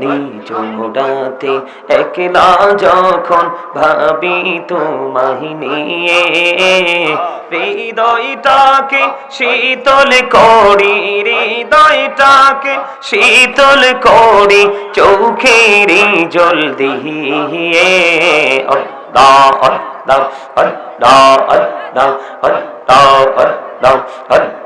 নিজ রাতে একলা যখন ভাবি তোমাহি নিয়ে হৃদয়টাকে শীতল করি হৃদয়টাকে শীতল করি চোখের জল দিয়ে আল্লাহ আল্লাহ আল্লাহ আল্লাহ আল্লাহ আল্লাহ আল্লাহ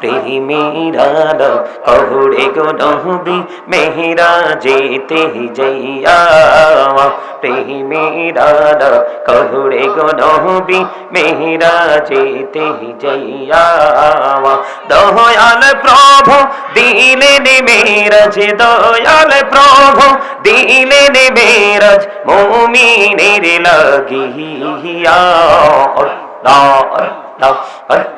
প্রেমীরা কহুড়ে গো নহবি, মেহরা যেতে যাইয়া প্রেমীরা কহুড়ে গো নহবি, মেহরা যেতে যাইয়া দয়াল প্রভু দিলেন মেরাজ, দয়াল প্রভু দিলেন মেরাজ, মুমিনের লাগিয়া। আল্লাহ আল্লাহ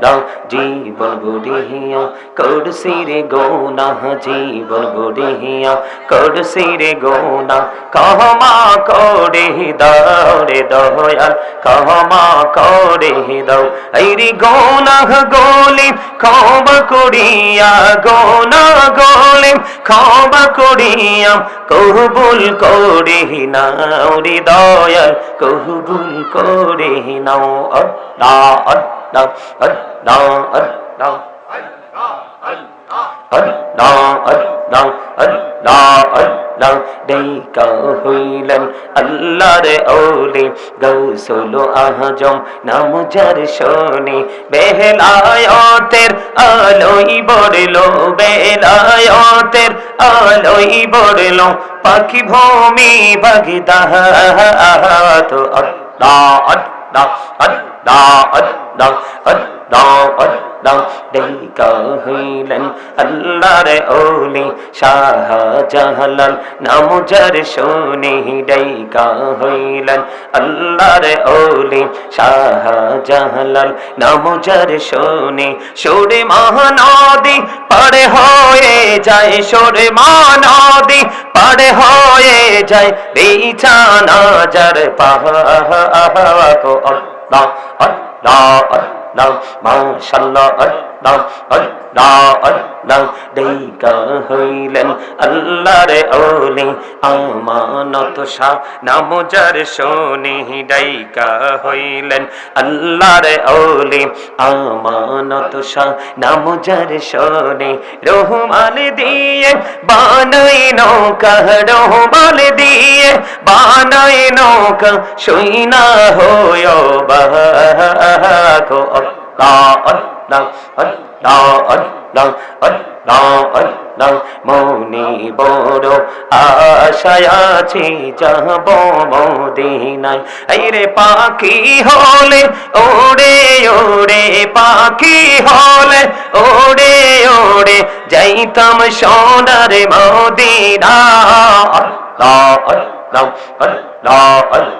আল্লাহ জীবন বুড়িয়া করছি রে গোনা জীবন বুড়িয়া করছি রে গোনা কহমা করে দাও রে দয়াল, কহমা করে দাও। এই রে গোনা গোলি, ক্ষমা করিয়া গোনা গোলি, ক্ষমা করিয়া, কবুল করে নাও রে দয়াল, কবুল করে নাও দাও হর দাও হর দাও হর দাও হর দাও হর দাও হর দাও ডেকা হইলেন আল্লাহর ওলে গৌসল আহজম নাম যার শোনে বেহলায়তের আলোই বড়লো বেলায়তের আলোই বড়লো পাখি ভূমি বাগদাহ আহাত আল্লাহ দাও দাও দাও দাও আল্লাহ ডেকা হইলেন আল্লাহর ওলি শাহ জাহালাল নাম যার শোনে ডেকা হইলেন আল্লাহর ওলি শাহ জাহালাল নাম যার শোনে সুরে মহানদী পারে হয়ে যায় সুরে মহানদী পারে হয়ে যায় বিছানা যার পাহা কো nâng mong sanh lo ấn đông ấn đo ấn nâng đi cờ hơi lên ấn la để ô linh ông mở nó tu sa nam mô cha để số ni đây cờ hơi lên ấn la để ô linh ông mở nó tu sa nam mô cha để số ni rohmani diye banai নৌকা রহমান দিয়ে বানাই নৌকা শুইনা হয় বাহো আল্লাহ আল্লাহ আল্লাহ আল্লাহ আল্লাহ আল্লাহ, মনে বড় আশায় আছি, যাব মদিনায়। এই রে পাখি হলে ওড়ে ওড়ে পাখি হলে ওড়ে যাইতাম সোনার মদিনা আল্লাহ আল্লাহ আল্লাহ আল্লাহ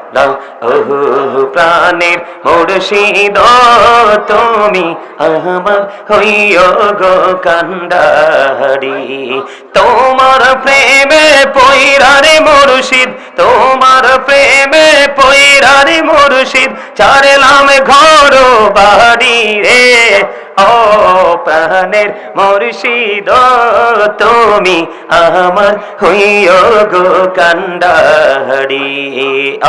দাও। ওহো প্রাণের মুর্শিদ তুমি আমার হইও গো তোমার প্রেমে পৈরারে মুর্শিদ, তোমার প্রেমে পৈরারে মুর্শিদ, চারলাম ঘর বাড়ি রে। ও প্রাণের মুর্শিদ, তুমি আমার হইয় গো কান্ডারি।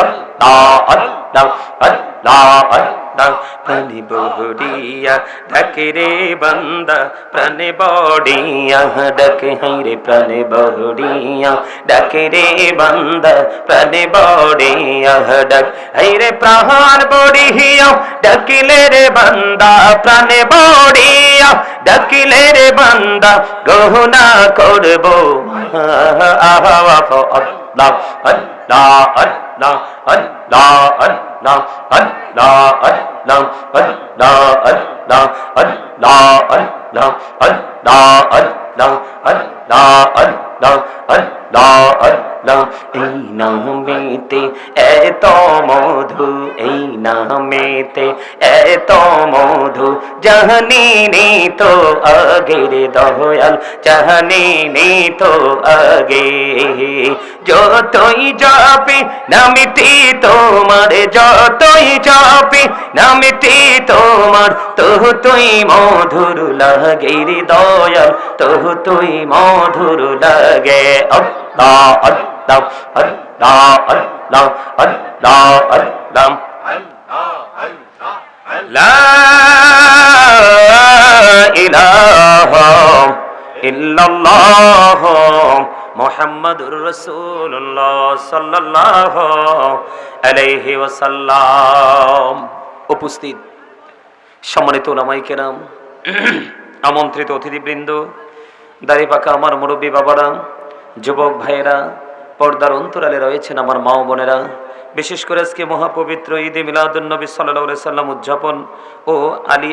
আল্লাহ আল্লাহ আল্লাহ আল্লাহ প্রাণে বড়িয়া ডাকে রে বান্দা, প্রাণে বড়িয়া, ডাকে হাই রে প্রাণে বড়িয়া, ডাকে রে বান্দা, প্রাণে বড়িয়া, ডাক হাই রে প্রাণ বড়িয়া, ডাকিলে রে বান্দা, প্রাণে বড়িয়া। ডাকিলে রে বান্দা, গহনা করব। আল্লাহ আল্লাহ আল্লাহ আল্লাহ আল্লাহ আল্লাহ আল্লাহ আল্লাহ আল্লাহ আল্লাহ এই নামেতে এত মধু, এই নামেতে এত মধু, জাহানি নি তো আগের দয়াল, জাহানি নি তো আগে। যতই যাবি নামিতি তোমার, যতই যাবি নামিতি তোমার তো তুই মধুর লাগে গিরি দয়াল তহু তুই মধুর লাগে। আল্লাহ আল্লাহ আল্লাহ আল্লাহ আল্লাহ আল্লাহ। উপস্থিত সম্মানিত ওলামাই কেরাম আমন্ত্রিত অতিথিবৃন্দ, দাড়ি পাকা আমার মুরব্বী বাবারা, যুবক ভাইয়েরা, পর্দার অন্তরালে রয়েছেন আমার মা বোনেরা। বিশেষ করে আজকে মহাপবিত্র ঈদে মিলাদুন্নবী সাল্লাহ সাল্লাম উদযাপন ও আলী